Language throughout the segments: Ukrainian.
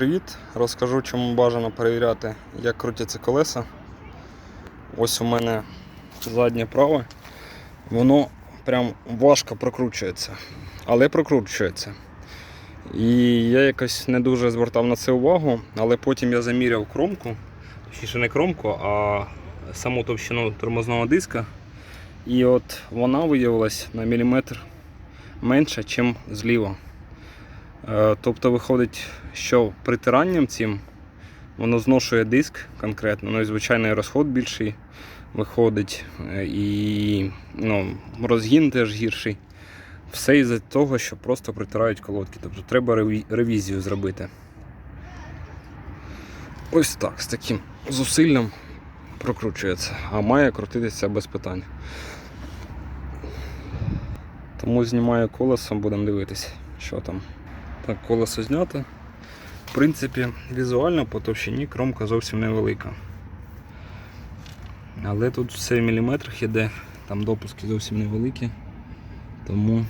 привіт! Розкажу, чому бажано перевіряти, як крутяться колеса. Ось у мене заднє праве. Воно прям важко прокручується, але прокручується. І я якось не дуже звертав на це увагу, але потім я заміряв кромку, точніше не кромку, а саму товщину тормозного диска. І от вона виявилась на міліметр менша, ніж зліва. Е, Тобто виходить, що притиранням цим воно зношує диск конкретно, ну і звичайно і розход більший виходить, е, і ну, розгін теж гірший. Все із-за того, що просто притирають колодки. Тобто треба ревізію зробити. Ось так, з таким зусиллям прокручується, а має крутитися без питань. Тому знімаю колесо, будемо дивитися, що там. Так, колесо знято. В принципі, візуально по товщині кромка зовсім невелика. Але тут все в міліметрах іде, там допуски зовсім невеликі, тому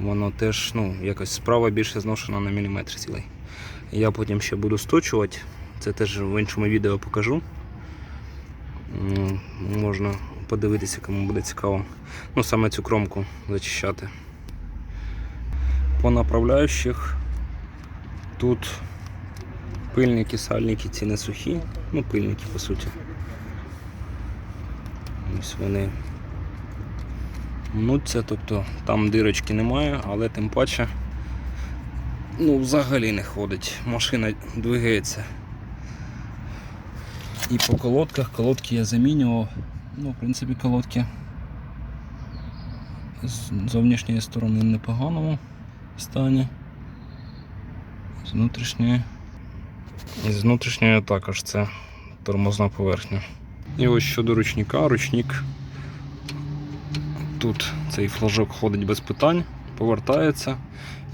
воно теж ну, якось справа більше зношена на міліметр цілий. Я потім ще буду сточувати, це теж в іншому відео покажу. Можна подивитися, кому буде цікаво. Ну, саме цю кромку зачищати. По направляючих тут пильники, сальники ці не сухі, ну пильники по суті. Ось вони мнуться, тобто там дирочки немає, але тим паче ну, взагалі не ходить. Машина двигається. І по колодках, колодки я замінював. Ну, в принципі, колодки з зовнішньої сторони непоганому стані. З внутрішньої. І з внутрішньої також це тормозна поверхня. І ось щодо ручника, ручник тут цей флажок ходить без питань, повертається.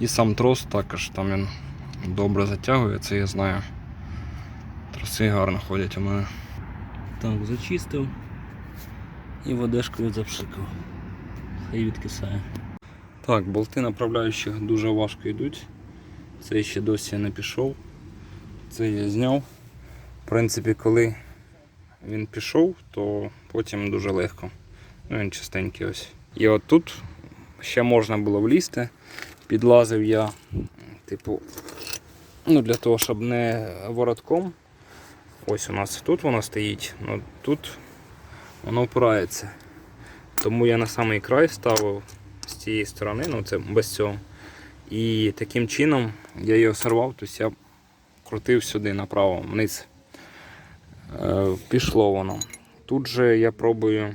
І сам трос також там він добре затягує, це я знаю. Троси гарно ходять у мене. Так, зачистив і водешкою запшикав. Хай відкисає. Так, болти направляючих дуже важко йдуть. Цей ще досі не пішов. Це я зняв. В принципі, коли він пішов, то потім дуже легко. Ну, він чистенький ось. І от тут ще можна було влізти. Підлазив я, типу, ну, для того, щоб не воротком. Ось у нас тут воно стоїть, ну тут воно опирається. Тому я на самий край ставив з цієї сторони, ну це без цього. І таким чином я його сорвав, тобто я крутив сюди направо, вниз. Е, пішло воно. Тут же я пробую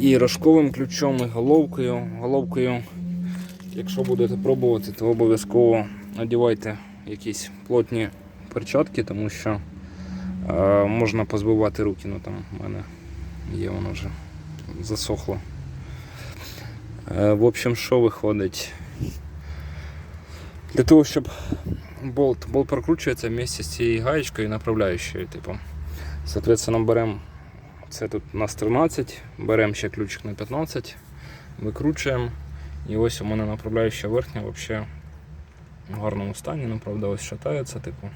і рожковим ключом, і головкою. Головкою, якщо будете пробувати, то обов'язково надівайте якісь плотні перчатки, тому що е, можна позбивати руки. Ну там в мене є воно вже засохло. Е, В общем, що виходить? Для того, щоб болт, болт прокручується вместе з цією гаєчкою і направляючою. Типу. Соответственно, беремо це тут у нас 13, беремо ще ключик на 15, викручуємо. І ось у мене направляюча верхня взагалі в гарному стані, ну правда ось шатається, типу.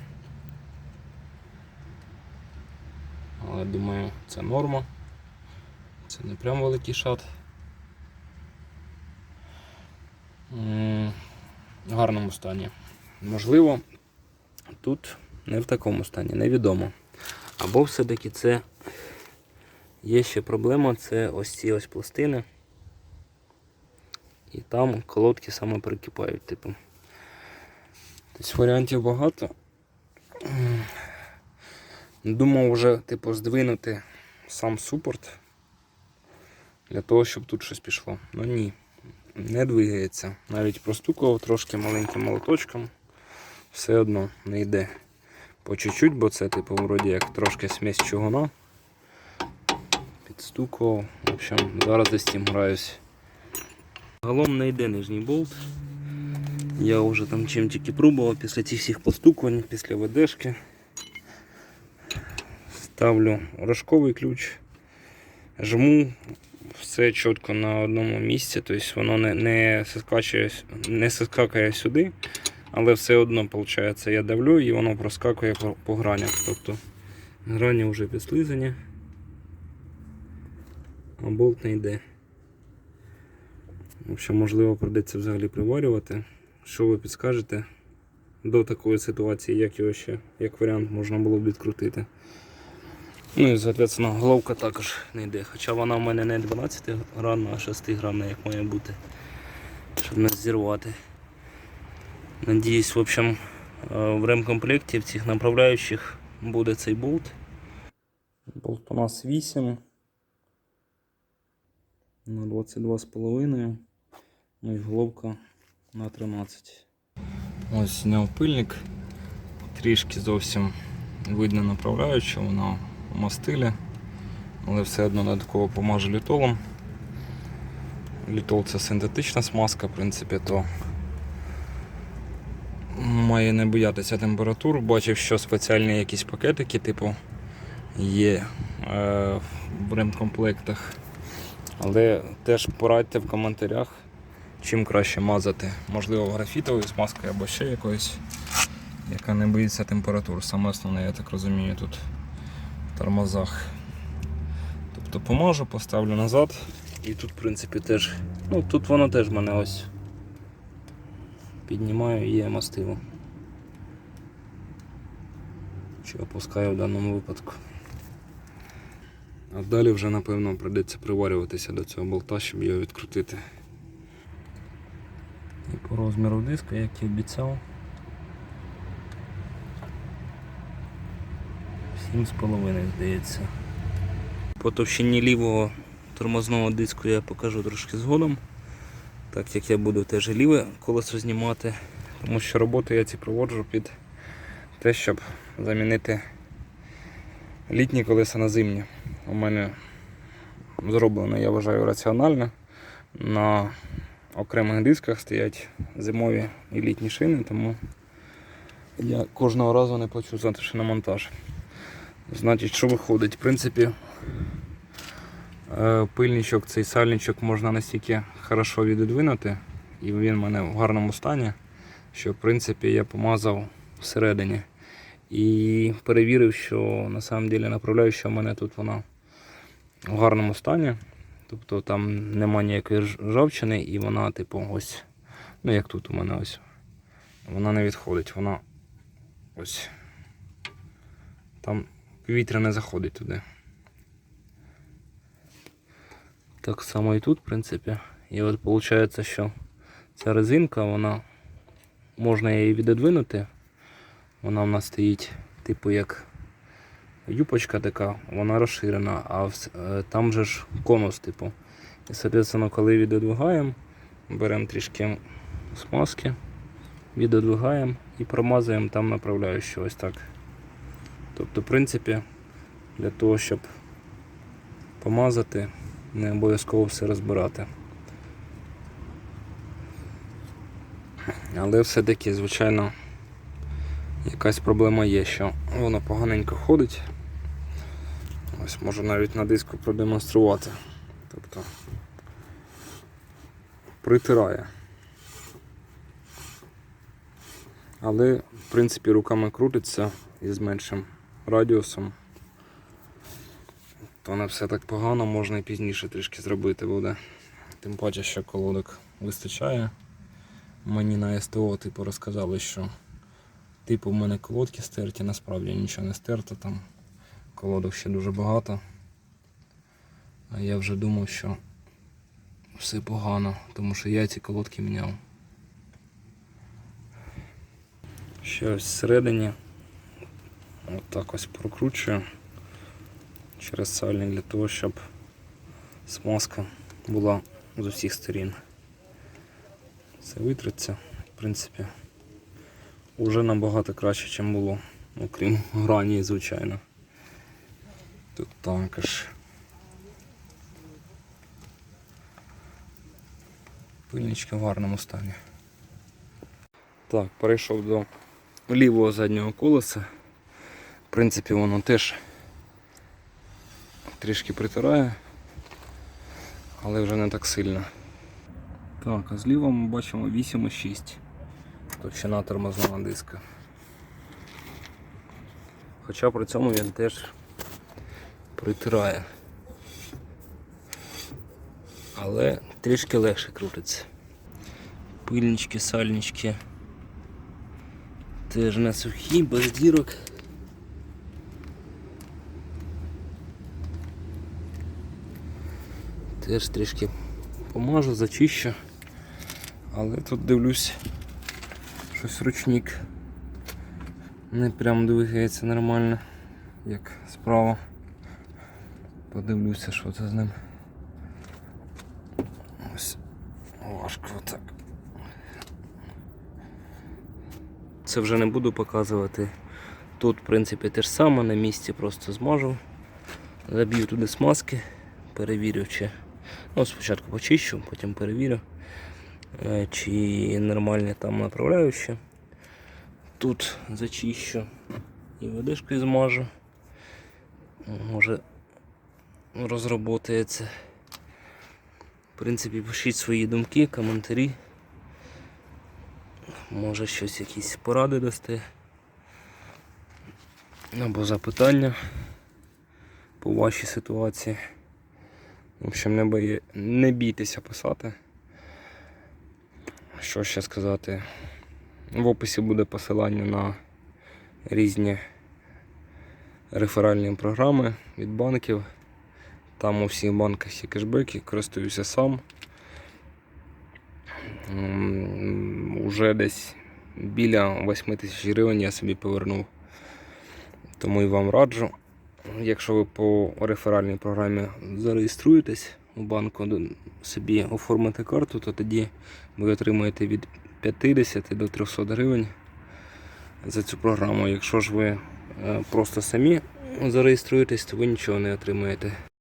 Але думаю, це норма. Це не прям великий шат. В гарному стані. Можливо, тут не в такому стані, невідомо. Або все-таки це є ще проблема, це ось ці ось пластини. І там колодки саме прикипають, типу. Тобто варіантів багато. Думав вже типу, здвинути сам супорт для того, щоб тут щось пішло. Ну ні, не двигається. Навіть простукував трошки маленьким молоточком, все одно не йде. По чуть-чуть, бо це типу вроді як трошки смесь чугуна. Підстукував. В общем, зараз я з цим граюсь. Загалом не йде нижній болт. Я вже там чим тільки пробував після цих всіх постукувань, після ведешки. Ставлю рожковий ключ, жму все чітко на одному місці, тобто воно не, не, соскачує, не соскакає сюди, Але все одно, виходить, я давлю і воно проскакує по, по гранях. Тобто грані вже підслизані, а болт не йде. Общем, можливо, прийдеться взагалі приварювати. Що ви підскажете до такої ситуації, як його ще, як варіант, можна було б відкрутити. Ну і, соответственно, головка також не йде. Хоча вона в мене не 12 гранна, а 6 гранна, як має бути. Щоб не зірвати. Надіюсь, в общем, е, в ремкомплекті в цих направляючих буде цей болт. Болт у нас 8 на 22,5. Ну і головка на 13. Ось зняв пильник. Трішки зовсім видно направляючу, вона мастилі, але все одно додатково помажу літолом. Літол це синтетична смазка, в принципі, то має не боятися температур. Бачив, що спеціальні якісь пакетики, типу, є е, в ремкомплектах. Але теж порадьте в коментарях, чим краще мазати. Можливо, графітовою смазкою або ще якоюсь, яка не боїться температур. Саме основне, я так розумію, тут тормозах. Тобто помажу, поставлю назад. І тут, в принципі, теж. Ну, тут воно теж мене ось. Піднімаю і є мастило. Чи опускаю в даному випадку. А далі вже напевно прийдеться приварюватися до цього болта, щоб його відкрутити. І по розміру диска, як і обіцяв. 7,5 здається. По товщині лівого тормозного диску я покажу трошки згодом. Так як я буду теж ліве колесо знімати, тому що роботи я ці проводжу під те, щоб замінити літні колеса на зимні. У мене зроблено, я вважаю, раціонально. На окремих дисках стоять зимові і літні шини, тому я кожного разу не плачу за шиномонтаж. Значить, що виходить? В принципі, е, пильничок, цей сальничок можна настільки хорошо відодвинути, і він в мене в гарному стані, що в принципі я помазав всередині. І перевірив, що на самом деле направляюча в мене тут вона в гарному стані. Тобто там нема ніякої рж- ржавчини і вона, типу, ось, ну як тут у мене ось. Вона не відходить, вона ось. Там повітря не заходить туди. Так само і тут, в принципі. І от виходить, що ця резинка, вона можна її відодвинути. Вона в нас стоїть, типу, як юпочка така, вона розширена, а е, там же ж конус, типу. І, соответственно, коли відодвигаємо, беремо трішки смазки, відодвигаємо і промазуємо там направляючу ось так. Тобто, в принципі, для того, щоб помазати, не обов'язково все розбирати. Але все-таки, звичайно, якась проблема є, що воно поганенько ходить. Ось можу навіть на диску продемонструвати. Тобто притирає. Але, в принципі, руками крутиться із меншим радіусом. То не все так погано, можна і пізніше трішки зробити буде. Тим паче, що колодок вистачає. Мені на СТО типу розказали, що типу в мене колодки стерті, насправді нічого не стерто, там колодок ще дуже багато. А я вже думав, що все погано, тому що я ці колодки міняв. Ще всередині отак ось прокручую через сальник для того, щоб смазка була з усіх сторін. Це витриться, в принципі, вже набагато краще, ніж було, окрім грані, звичайно. Тут також. Пильнички в гарному стані. Так, перейшов до лівого заднього колеса. Принципі, воно теж трішки притирає, але вже не так сильно. Так, а зліва ми бачимо 8,6. товщина тормозного диска. Хоча при цьому він теж притирає. Але трішки легше крутиться. Пильнички, сальнички. Теж не сухі, без дірок. Теж трішки помажу, зачищу. Але тут дивлюсь, щось ручник не прям двигається нормально, як справа. Подивлюся, що це з ним. Ось важко отак. Це вже не буду показувати. Тут, в принципі, те ж саме, на місці просто змажу. Заб'ю туди смазки, перевірю, чи. Ну, спочатку почищу, потім перевірю, е, чи нормальні там направляючі. Тут зачищу і водичкою змажу. Може розроботається. В принципі, пишіть свої думки, коментарі. Може щось якісь поради дасте. Або запитання по вашій ситуації. В общем, не, бої... не бійтеся писати. Що ще сказати? В описі буде посилання на різні реферальні програми від банків. Там у всіх банках є кешбеки, користуюся сам. Уже десь біля 8 тисяч гривень я собі повернув. Тому і вам раджу. Якщо ви по реферальній програмі зареєструєтесь у банку, собі оформите карту, то тоді ви отримаєте від 50 до 300 гривень за цю програму. Якщо ж ви е, просто самі зареєструєтесь, то ви нічого не отримаєте.